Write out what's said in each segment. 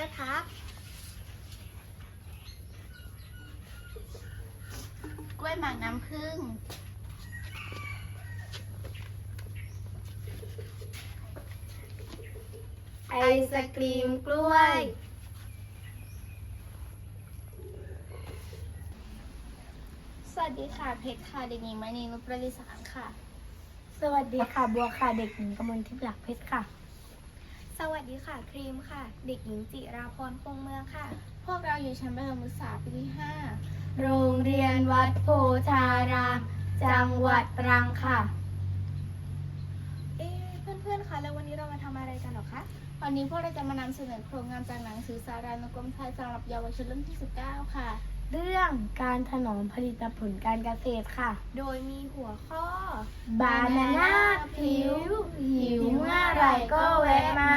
าน่าผิวถึงเวลาผิวกล้วยตากกล้วยกวนกล้วยทับ กล้วยหมากน้ำผึ้งไอศกรีมกล้วย สวัสดีค่ะ เพชรค่ะเด็กหญิงมณีนุชประดิษฐานค่ะ สวัสดีค่ะ บัวค่ะ เด็กหญิงกมลทิพย์หลักเพชรค่ะ วัสดีค่ะ ครีมค่ะ เด็กหญิงจิราพรคงเมืองค่ะ พวกเราอยู่ชั้นประถมศึกษาปีที่ห้าโรงเรียนวัดโพธาราม จังหวัดตรังค่ะ เอ๊ะเพื่อนๆคะแล้ววันนี้เรามาทำอะไรกันหรอคะวันนี้พวกเราจะมานำเสนอโครงงานจากหนังสือสารานุกรมไทยสำหรับเยาวชนรุ่นที่ 19 ค่ะ เรื่องการถนอมผลิตผลการเกษตรค่ะ โดยมีหัวข้อบานาน่าผิวหิวเมื่อไหร่ก็แวะมา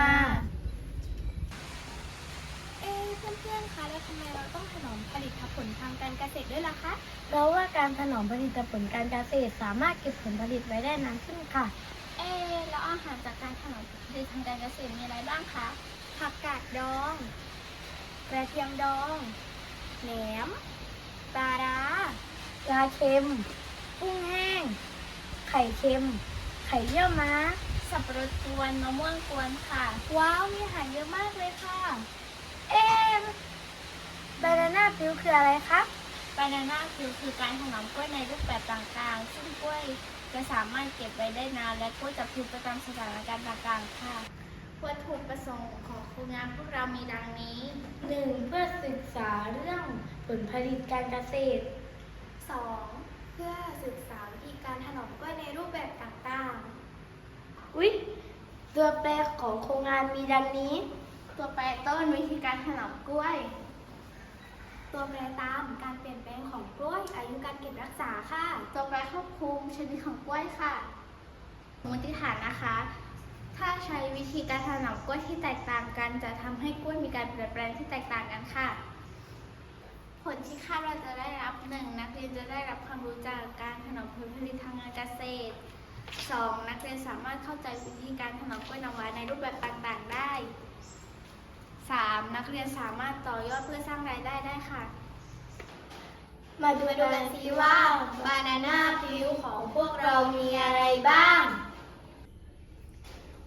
เอ๊ะเพื่อนๆคะแล้วทำไมเราต้องถนอมผลิตผลทางการเกษตรด้วยล่ะคะ เพราะว่าการถนอมผลิตผลการเกษตรสามารถเก็บผลผลิตไว้ได้นานขึ้นค่ะ เอ๊ะแล้วอาหารจากการถนอมผลิตทางการเกษตรมีอะไรบ้างคะ ผักกาดดอง กระเทียมดองแหนมปลาร้าปลาเค็มกุ้งแห้ง ไข่เค็ม ไข่เยี่ยวม้า สับปะรดกวนมะม่วงกวนค่ะ ว้าว มีอาหารเยอะมากเลยค่ะ เอ๊ะบานาน่าพิวคืออะไรครับบานาน่าคือคือการถนอมกล้วยในรูปแบบต่างๆ ซึ่งกล้วยจะสามารถเก็บไว้ได้นาน และกล้วยจะพลิวไปตามสถานการณ์ต่างๆ ค่ะ วัตถุประสงค์ของโครงงานพวกเรามีดังนี้หนึ่งเพื่อศึกษาเรื่องผลผลิตการเกษตร 2. เพื่อศึกษาวิธีการถนอมกล้วยในรูปแบบต่างอุ๊ย ตัวแปรของโครงงานมีดังนี้ๆ ตัวแปรต้นวิธีการถนอมกล้วย ตัวแปรตามการเปลี่ยนแปลงของกล้วย อายุการเก็บรักษาค่ะ ตัวแปรควบคุมชนิดของกล้วยค่ะสมมติฐานนะคะ ถ้าใช้วิธีการถนอมกล้วยที่แตกต่างกัน จะทำให้กล้วยมีการเปลี่ยนแปลงที่แตกต่างกันค่ะ ผลที่คาดว่าจะได้รับหนึ่งนักเรียนจะได้รับความรู้จากการถนอมผลผลิตทางการเกษตร 2. นักเรียนสามารถเข้าใจวิธีการถนอมกล้วยน้ำว้าในรูปแบบต่าง 3. นักเรียนสามารถต่อยอดเพื่อสร้างรายได้ได้ค่ะ มาดูกันสิว่าบานาน่าพิวของพวกเรามีอะไรบ้าง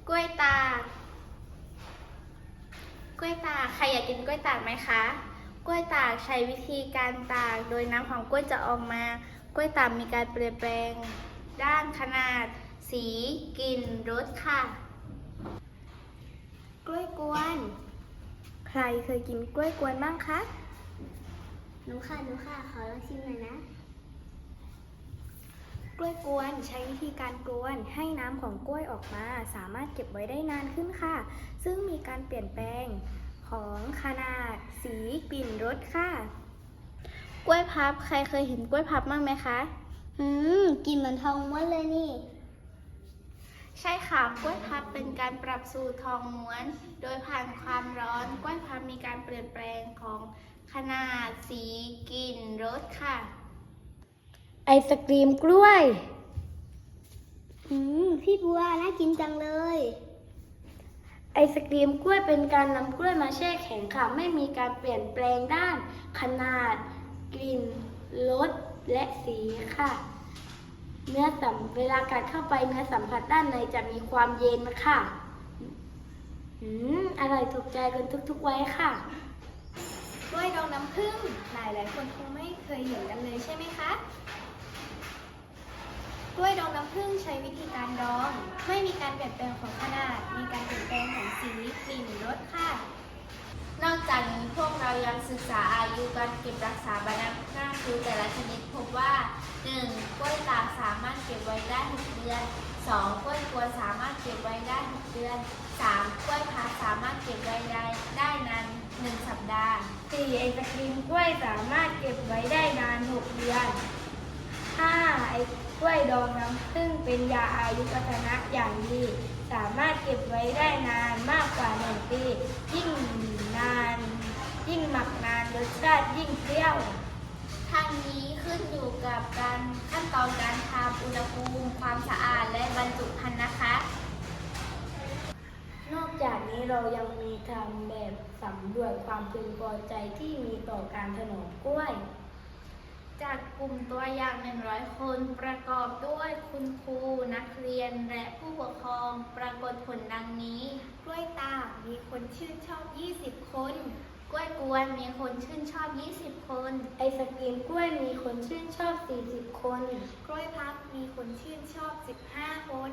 กล้วยตากกล้วยตากใครอยากกินกล้วยตากไหมคะ กล้วยตากใช้วิธีการตาก โดยน้ำของกล้วยจะออกมา กล้วยตากมีการเปลี่ยนแปลง ด้านขนาด สี กลิ่น รสค่ะ กล้วยกวนใค รเคยกินกล้วยกวนบ้างคะหนูค่ะหนูค่ะขอลองชิมหน่อยนะ กล้วยกวนใช้วิธีการกวนให้น้ำของกล้วยออกมา สามารถเก็บไว้ได้นานขึ้นค่ะ ซึ่งมีการเปลี่ยนแปลงของขนาด สีกลิ่นรสค่ะ กล้วยพับใครเคยเห็นกล้วยพับบ้างไหมคะ อืมกลินเหมือนทองม้วนเลยนี่ ใช่ค่ะกล้วยพับเป็นการปรับสูตรทองม้วน โดยผ่านความร้อนกล้วยพับมีการเปลี่ยนแปลงของขนาดสีกลิ่นรสค่ะ ไอศกรีมกล้วย อืมพี่บัวน่ากินจังเลย ไอศกรีมกล้วยเป็นการนำกล้วยมาแช่แข็งค่ะ ไม่มีการเปลี่ยนแปลงด้าน ขนาด กลิ่นรสและสีค่ะ เนื้อสัมเวลากัดเข้าไปเนื้อสัมผัสด้านในจะมีความเย็นค่ะอืมอร่อยถูกใจกันทุกๆไว้ค่ะกล้วยดองน้ำผึ้งหลายหลายๆคนคงไม่เคยเห็นกันเลยใช่ไหมคะกล้วยดองน้ำผึ้งใช้วิธีการดอง ไม่มีการเปลี่ยนแปลงของขนาด มีการเปลี่ยนแปลงของสีกลิ่นรสค่ะ นอกจากนี้พวกเรายังศึกษาอายุการเก็บรักษาบานา น่าคือแต่ละชนิดพบว่า 1. กล้วยตากสามารถเก็บไว้ได้ 6 เดือน 2. กล้วยกวนสามารถเก็บไว้ได้ 6 เดือน 3. กล้วยพับสามารถเก็บไว้ได้ได้นาน 1 สัปดาห์สี่ไอศครีมกล้วยสามารถเก็บไว้ได้นานหกเดือนห้าไอกล้วยดองน้ำผึ้งเป็นยาอายุวัฒนะอย่างดี สามารถเก็บไว้ได้นานมากกว่าหนึ่งปี ยิ่งนาน ยิ่งหมักนานรสชาติยิ่งเปรี้ยว ทางนี้ขึ้นอยู่กับการขั้นตอนการทำอุณหภูมิความสะอาดและบรรจุภัณฑ์นะคะ นอกจากนี้เรายังมีทำแบบสำรวจความพึงพอใจที่มีต่อการถนอมกล้วย จากกลุ่มตัวอย่าง 100 คนประกอบด้วยคุณครูนักเรียนและผู้ปกครองปรากฏผลดังนี้ กล้วยตากมีคนชื่นชอบ 20 คน ล้วยกวนมีคนชื่นชอบ 20 คน ไอศกรีมกล้วยมีคนชื่นชอบ 40 คน กล้วยพับมีคนชื่นชอบ 15 คน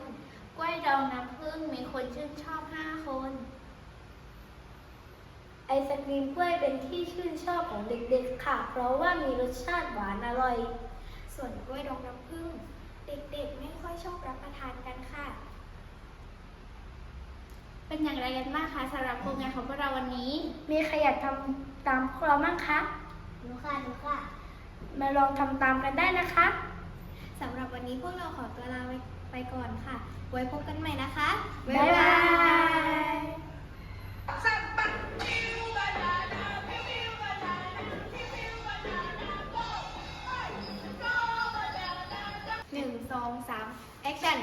กล้วยดองน้ำผึ้งมีคนชื่นชอบ 5 คน ไอศกรีมกล้วยเป็นที่ชื่นชอบของเด็กๆ ค่ะ เพราะว่ามีรสชาติหวานอร่อย ส่วนกล้วยดองน้ำผึ้งเด็กๆ ไม่ค่อยชอบรับประทานกันค่ะ เป็นอย่างไรกันบ้างคะสำหรับโครงงานของพวกเราวันนี้ มีใครอยากทำตามพวกเราบ้างคะหนูค่ะหนูค่ะ มาลองทำตามกันได้นะคะสำหรับวันนี้พวกเราขอตัวลาไปไปก่อนค่ะ ไว้พบกันใหม่นะคะ บ๊ายบายหนึ่งสองสามแอคชั่น